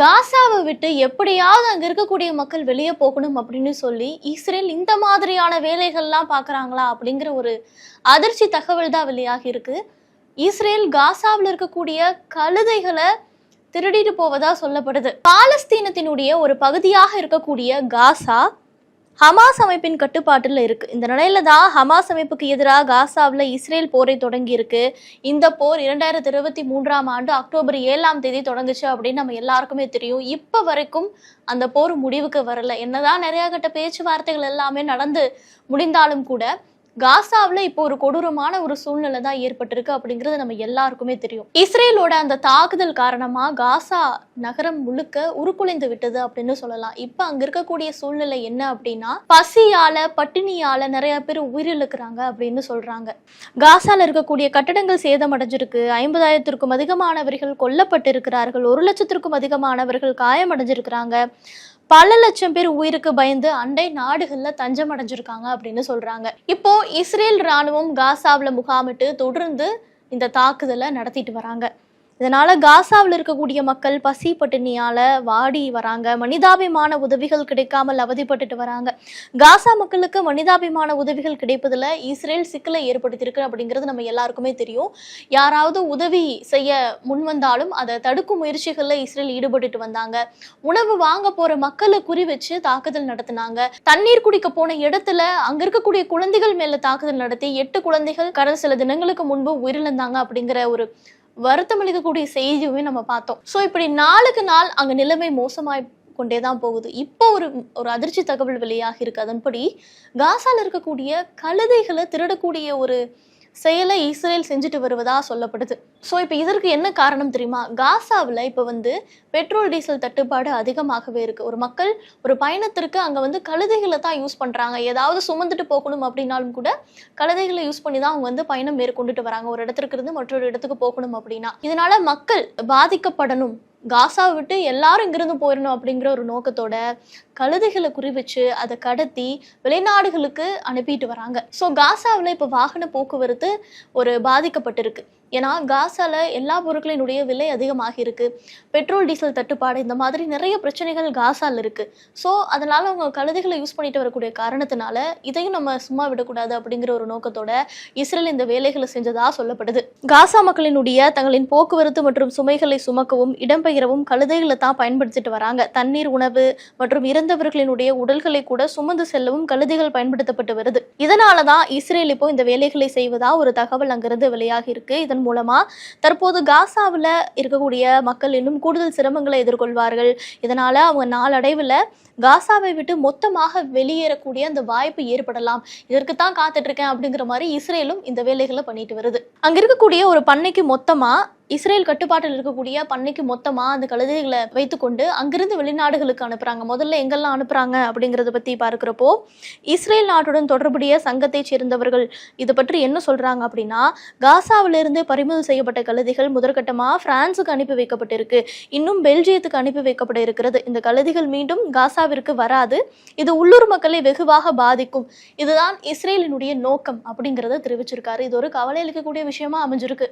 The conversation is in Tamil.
காசாவை விட்டு எப்படியாவது அங்க இருக்கக்கூடிய மக்கள் வெளியே போகணும் அப்படின்னு சொல்லி இஸ்ரேல் இந்த மாதிரியான வேலைகள்லாம் பார்க்குறாங்களா அப்படிங்கிற ஒரு அதிர்ச்சி தகவல் தான் வெளியாகி இருக்கு. இஸ்ரேல் காசாவில் இருக்கக்கூடிய கழுதைகளை திருடிட்டு போவதா சொல்லப்படுது. பாலஸ்தீனத்தினுடைய ஒரு பகுதியாக இருக்கக்கூடிய காசா ஹமாஸ் அமைப்பின் கட்டுப்பாட்டில் இருக்கு. இந்த நிலையில தான் ஹமாஸ் அமைப்புக்கு எதிராக காசாவில் இஸ்ரேல் போரை தொடங்கி இருக்கு இந்த போர் இரண்டாயிரத்தி இருபத்தி மூன்றாம் ஆண்டு அக்டோபர் ஏழாம் தேதி தொடங்குச்சு அப்படின்னு நம்ம எல்லாருக்குமே தெரியும். இப்போ வரைக்கும் அந்த போர் முடிவுக்கு வரல. என்னதான் நிறைய கட்ட பேச்சுவார்த்தைகள் எல்லாமே நடந்து முடிந்தாலும் கூட காசாவில் இப்போ ஒரு கொடூரமான ஒரு சூழ்நிலை தான் ஏற்பட்டிருக்கு அப்படிங்கிறது நம்ம எல்லாருக்குமே தெரியும். இஸ்ரேலோட அந்த தாக்குதல் காரணமாக காசா நகரம் முழுக்க உருக்குலைந்து விட்டது அப்படின்னு சொல்லலாம். இப்போ அங்க இருக்கக்கூடிய சூழ்நிலை என்ன அப்படின்னா பசியால பட்டினியால நிறைய பேர் உயிரிழக்கிறாங்க அப்படின்னு சொல்றாங்க. காசால இருக்கக்கூடிய கட்டடங்கள் சேதமடைஞ்சிருக்கு. ஐம்பதாயிரத்திற்கும் அதிகமானவர்கள் கொல்லப்பட்டிருக்கிறார்கள். ஒரு லட்சத்திற்கும் அதிகமானவர்கள் காயமடைஞ்சிருக்கிறாங்க. பல லட்சம் பேர் உயிருக்கு பயந்து அண்டை நாடுகள்ல தஞ்சம் அடைஞ்சிருக்காங்க அப்படின்னு சொல்றாங்க. இப்போ இஸ்ரேல் ராணுவம் காசாவில் முகாமிட்டு தொடர்ந்து இந்த தாக்குதலை நடத்திட்டு வராங்க. இதனால் காசாவில் இருக்கக்கூடிய மக்கள் பசி பட்டினியால் வாடி வராங்க. மனிதாபிமான உதவிகள் கிடைக்காமல் அவதிப்பட்டுட்டு வராங்க. காசா மக்களுக்கு மனிதாபிமான உதவிகள் கிடைப்பதில் இஸ்ரேல் சிக்கலை ஏற்படுத்தியிருக்கு அப்படிங்கிறது நம்ம எல்லாருக்குமே தெரியும். யாராவது உதவி செய்ய முன் வந்தாலும் அதை தடுக்கும் முயற்சிகளில் இஸ்ரேல் ஈடுபட்டுட்டு வந்தாங்க. உணவு வாங்க போகிற மக்களை குறி வச்சு தாக்குதல் நடத்தினாங்க. தண்ணீர் குடிக்க போன இடத்துல அங்கே இருக்கக்கூடிய குழந்தைகள் மேலே தாக்குதல் நடத்தி எட்டு குழந்தைகள் கடந்த சில தினங்களுக்கு முன்பு உயிரிழந்தாங்க அப்படிங்கிற ஒரு வருத்தம் அளிக்கக்கூடிய செய்தியுமே நம்ம பார்த்தோம். ஸோ இப்படி நாளுக்கு நாள் அங்க நிலைமை மோசமாய் கொண்டே தான் போகுது. இப்போ ஒரு ஒரு அதிர்ச்சி தகவல் வெளியாகி இருக்கு. அதன்படி காசால இருக்கக்கூடிய கழுதைகளை திருடக்கூடிய ஒரு செயலை இஸ்ரேல் செஞ்சுட்டு வருவதா சொல்லப்படுது. ஸோ இப்போ இதற்கு என்ன காரணம் தெரியுமா? காசாவில் இப்போ வந்து பெட்ரோல் டீசல் தட்டுப்பாடு அதிகமாகவே இருக்குது ஒரு மக்கள் ஒரு பயணத்திற்கு அங்கே வந்து கழுதைகளை தான் யூஸ் பண்ணுறாங்க ஏதாவது சுமந்துட்டு போகணும் அப்படின்னாலும் கூட கழுதைகளை யூஸ் பண்ணி தான் அவங்க வந்து பயணம் மேற்கொண்டுட்டு வராங்க. ஒரு இடத்துக்கு இருந்து மற்றொரு இடத்துக்கு போகணும் அப்படின்னா. இதனால மக்கள் பாதிக்கப்படணும். காசாவை விட்டு எல்லாரும் இங்கிருந்து போயிடணும் அப்படிங்கிற ஒரு நோக்கத்தோட கழுதைகளை குறி வச்சு அதை கடத்தி வெளிநாடுகளுக்கு அனுப்பிட்டு வராங்க. ஸோ காசாவில் இப்போ வாகன போக்குவரத்து ஒரு பாதிக்கப்பட்டிருக்கு. ஏன்னா காசால எல்லா பொருட்களினுடைய விலை அதிகமாக இருக்கு. பெட்ரோல் டீசல் தட்டுப்பாடு இந்த மாதிரி நிறைய பிரச்சனைகள் காசால இருக்கு. ஸோ அதனால அவங்க கழுதைகளை யூஸ் பண்ணிட்டு வரக்கூடிய காரணத்தினால இதையும் நம்ம சும்மா விடக்கூடாது அப்படிங்கிற ஒரு நோக்கத்தோட இஸ்ரேல் இந்த வேலைகளை செஞ்சதா சொல்லப்படுது. காசா மக்களினுடைய தங்களின் போக்குவரத்து மற்றும் சுமைகளை சுமக்கவும் இரவும் கழுதைகளை தான் பயன்படுத்திட்டு வராங்க. தண்ணீர் உணவு மற்றும் இறந்தவர்களினுடைய உடல்களை கூட சுமந்து செல்லவும் கழுதைகள் பயன்படுத்தப்பட்டு வருது. இதனால தான் இஸ்ரேல் இப்போ இந்த வேலைகளை செய்வதா ஒரு தகவல் அங்கிருந்து வெளியாகி இருக்கு. இதன் மூலமா தற்போது காசாவில் இருக்கக்கூடிய மக்கள் இன்னும் கூடுதல் சிரமங்களை எதிர்கொள்வார்கள். இதனால அவங்க நாளடைவில் காசாவை விட்டு மொத்தமாக வெளியேறக்கூடிய அந்த வாய்ப்பு ஏற்படலாம். இதற்கு தான் காத்துட்டு இருக்கேன் அப்படிங்கிற மாதிரி இஸ்ரேலும் இந்த வேலைகளை பண்ணிட்டு வருது. அங்க இருக்கக்கூடிய ஒரு பண்ணைக்கு மொத்தமா இஸ்ரேல் கட்டுப்பாட்டில் இருக்கக்கூடிய பண்ணைக்கு மொத்தமா அந்த கழுதைகளை வைத்துக்கொண்டு அங்கிருந்து வெளிநாடுகளுக்கு அனுப்புறாங்க. முதல்ல எங்கெல்லாம் அனுப்புறாங்க அப்படிங்கறத பத்தி பார்க்கிறப்போ இஸ்ரேல் நாட்டுடன் தொடர்புடைய சங்கத்தை சேர்ந்தவர்கள் இதை பற்றி என்ன சொல்றாங்க அப்படின்னா காசாவிலிருந்து பறிமுதல் செய்யப்பட்ட கழுதைகள் முதற்கட்டமா பிரான்சுக்கு அனுப்பி வைக்கப்பட்டிருக்கு. இன்னும் பெல்ஜியத்துக்கு அனுப்பி வைக்கப்பட இருக்கிறது. இந்த கழுதைகள் மீண்டும் காசாவிற்கு வராது. இது உள்ளூர் மக்களை வெகுவாக பாதிக்கும். இதுதான் இஸ்ரேலினுடைய நோக்கம் அப்படிங்கறத தெரிவிச்சிருக்காரு. இது ஒரு கவலை அளிக்கக்கூடிய விஷயமா அமைஞ்சிருக்கு.